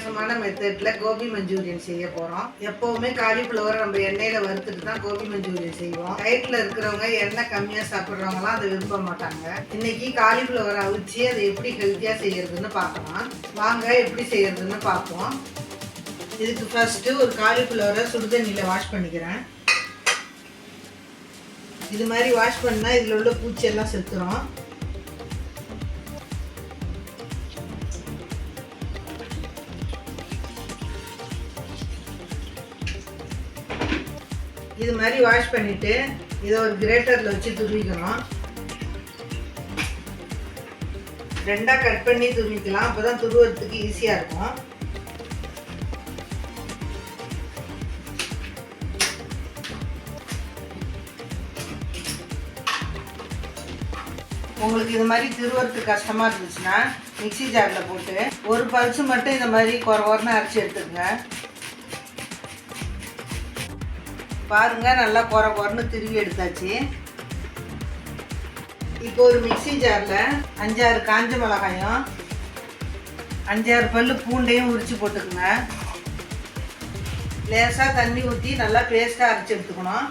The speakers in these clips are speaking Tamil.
வித்தியாசமான மெத்தட்ல கோபி மஞ்சூரியன் செய்ய போறோம். எப்பவுமே காலிஃப்ளவர் நம்ம எண்ணெயில வறுத்துட்டு தான் கோபி மஞ்சூரியன் செய்வோம். டயட்ல இருக்கிறவங்க எண்ணெய் கம்மியா சாப்பிட்றவங்களாம் அதை விரும்ப மாட்டாங்க. இன்னைக்கு காலிஃப்ளவரை அவிச்சு அதை எப்படி ஹெல்த்தியா செய்யறதுன்னு பார்க்கலாம். வாங்க எப்படி செய்யறதுன்னு பார்ப்போம். இதுக்கு ஃபர்ஸ்ட் ஒரு காலிஃப்ளவரை சுடுதண்ணியில் வாஷ் பண்ணிக்கிறேன். இது மாதிரி வாஷ் பண்ணால் இதில் உள்ள பூச்சி எல்லாம் இது மாதிரி வாஷ் பண்ணிட்டு இதை ஒரு கிரேட்டரில் வச்சு துருவிக்கணும் ரெண்டாக கட் பண்ணி துருவிக்கலாம் அப்போ தான் துருவறதுக்கு ஈஸியாக இருக்கும். உங்களுக்கு இது மாதிரி திருவறதுக்கு கஷ்டமாக இருந்துச்சுன்னா மிக்ஸி ஜாரில் போட்டு ஒரு பல்ஸு மட்டும் இந்த மாதிரி குறை குறைன்னு அரைச்சி எடுத்துக்கங்க. பாருங்கள் நல்லா குறை குறைன்னு திருவி எடுத்தாச்சு. இப்போ ஒரு மிக்சி ஜாரில் அஞ்சாறு காஞ்ச மிளகாயும் அஞ்சாறு பல் பூண்டையும் உரித்து போட்டுக்குங்க. லேசாக தண்ணி ஊற்றி நல்லா பேஸ்ட்டாக அரைச்சி எடுத்துக்கணும்.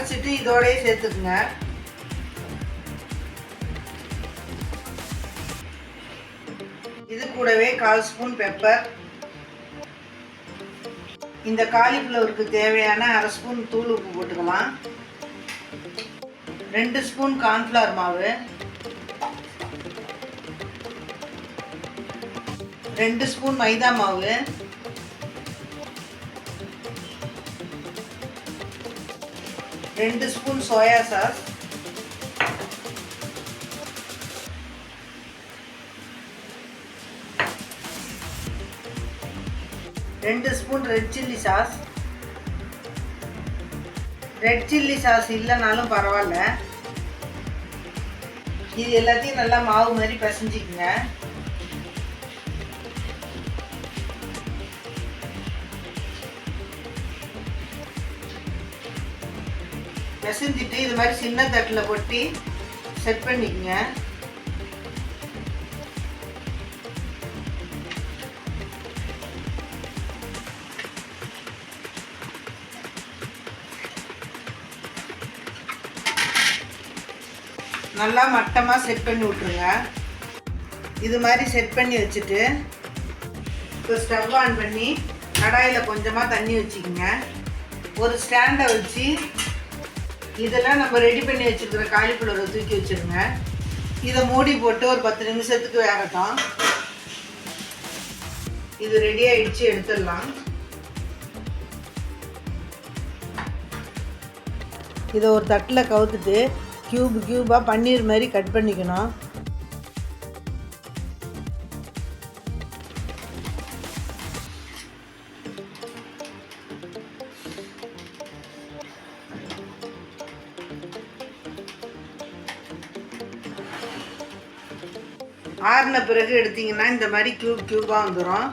அரைச்சிட்டு இதோடய சேர்த்துக்குங்க. இது கூடவே கால் ஸ்பூன் பெப்பர். இந்த காலிஃப்ளவருக்கு தேவையான அரை ஸ்பூன் தூள் உப்பு போட்டுக்கலாம். ரெண்டு ஸ்பூன் கார்ன்ஃப்ளவர் மாவு. ரெண்டு ஸ்பூன் மைதா மாவு. ரெண்டு ஸ்பூன் சோயா சாஸ். ரெண்டு spoon red chilli sauce. Red chilli sauce இல்லைனாலும் பரவாயில்ல. இது எல்லாத்தையும் நல்லா மாவு மாதிரி பிசைஞ்சிக்கங்க. பிசைஞ்சிட்டு இது மாதிரி சின்ன தட்டில் கொட்டி செட் பண்ணிக்கங்க. நல்லா மட்டமாக செட் பண்ணி விட்ருங்க இது மாதிரி செட் பண்ணி வச்சுட்டு இப்போ ஸ்டவ் ஆன் பண்ணி கடாயில் கொஞ்சமாக தண்ணி வச்சுக்கோங்க. ஒரு ஸ்டாண்டை வச்சு இதெல்லாம் நம்ம ரெடி பண்ணி வச்சுருக்கிற காலிஃப்ளவரை தூக்கி வச்சுருங்க. இதை மூடி போட்டு ஒரு பத்து நிமிஷத்துக்கு வேகட்டும். இது ரெடி ஆயிடுச்சு எடுத்துடலாம். இதை ஒரு தட்டில் கவுத்துட்டு க்யூப் க்யூபாக பன்னீர் மாதிரி கட் பண்ணிக்கணும். ஆறின பிறகு எடுத்தீங்கன்னா இந்த மாதிரி க்யூப் க்யூபாக வந்துடும்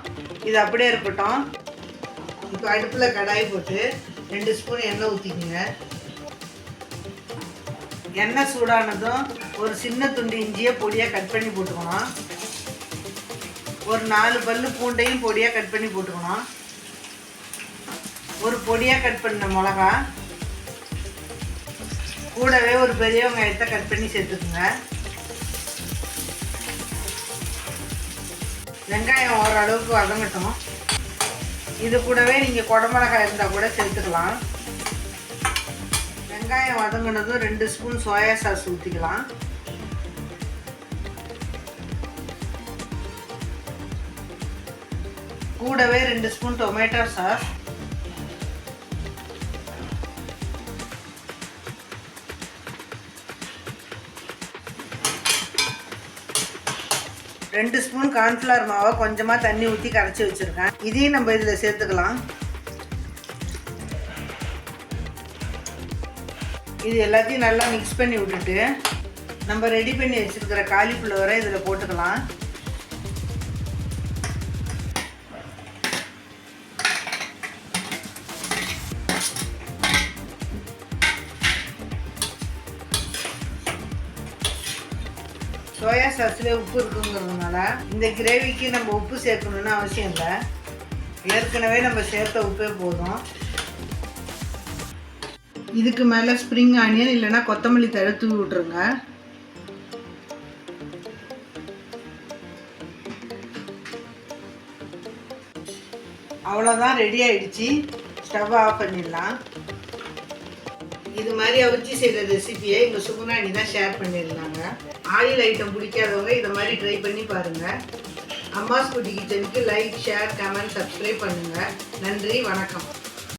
இது அப்படியே இருக்கட்டும். இப்போ அடுப்பில் கடாய் போட்டு ரெண்டு ஸ்பூன் எண்ணெய் ஊற்றிக்குங்க எண்ணெய் சூடானதும் ஒரு சின்ன துண்டு இஞ்சியை பொடியாக கட் பண்ணி போட்டுக்கணும். ஒரு நாலு பல்லு பூண்டையும் பொடியாக கட் பண்ணி போட்டுக்கணும். ஒரு பொடியாக கட் பண்ண மிளகா. கூடவே ஒரு பெரிய வெங்காயத்தை கட் பண்ணி சேர்த்துக்குங்க. வெங்காயம் ஓரளவுக்கு வதங்கட்டும். இது கூடவே நீங்கள் குடமிளகாய் இருந்தால் கூட சேர்த்துக்கலாம். வெங்காயம் வதங்கினதும் ரெண்டு ஸ்பூன் சோயா சாஸ் ஊற்றிக்கலாம் கூடவே ரெண்டு ஸ்பூன் டொமேட்டோ சாஸ் ரெண்டு ஸ்பூன் கார்ன்ஃப்ளவர் மாவை கொஞ்சமாக தண்ணி ஊற்றி கரைச்சி வச்சுருக்கேன். இதையும் நம்ம இதில் சேர்த்துக்கலாம். இது எல்லாத்தையும் நல்லா மிக்ஸ் பண்ணி விட்டுட்டு நம்ம ரெடி பண்ணி வச்சுருக்கிற காலிஃப்ளவரை இதில் போட்டுக்கலாம். சோயா சாஸ்லேயே உப்பு இருக்குங்கிறதுனால இந்த கிரேவிக்கு நம்ம உப்பு சேர்க்கணும்னு அவசியம் இல்லை. ஏற்கனவே நம்ம சேர்த்த உப்பே போதும். இதுக்கு மேலே ஸ்ப்ரிங் ஆனியன் இல்லைன்னா கொத்தமல்லி தழை தூவி விட்ருங்க அவ்வளோதான் ரெடி ஆயிடுச்சு. ஸ்டவ் ஆஃப் பண்ணிடலாம். இது மாதிரி அவிச்சி செய்கிற ரெசிபியை எங்கள் சுகுணாணி தான் ஷேர் பண்ணியிருந்தாங்க. ஆயில் ஐட்டம் பிடிக்காதவங்க இதை மாதிரி ட்ரை பண்ணி பாருங்கள் அம்மாஸ் குட்டி கிச்சனுக்கு லைக் ஷேர் கமெண்ட் சப்ஸ்கிரைப் பண்ணுங்கள் நன்றி வணக்கம்.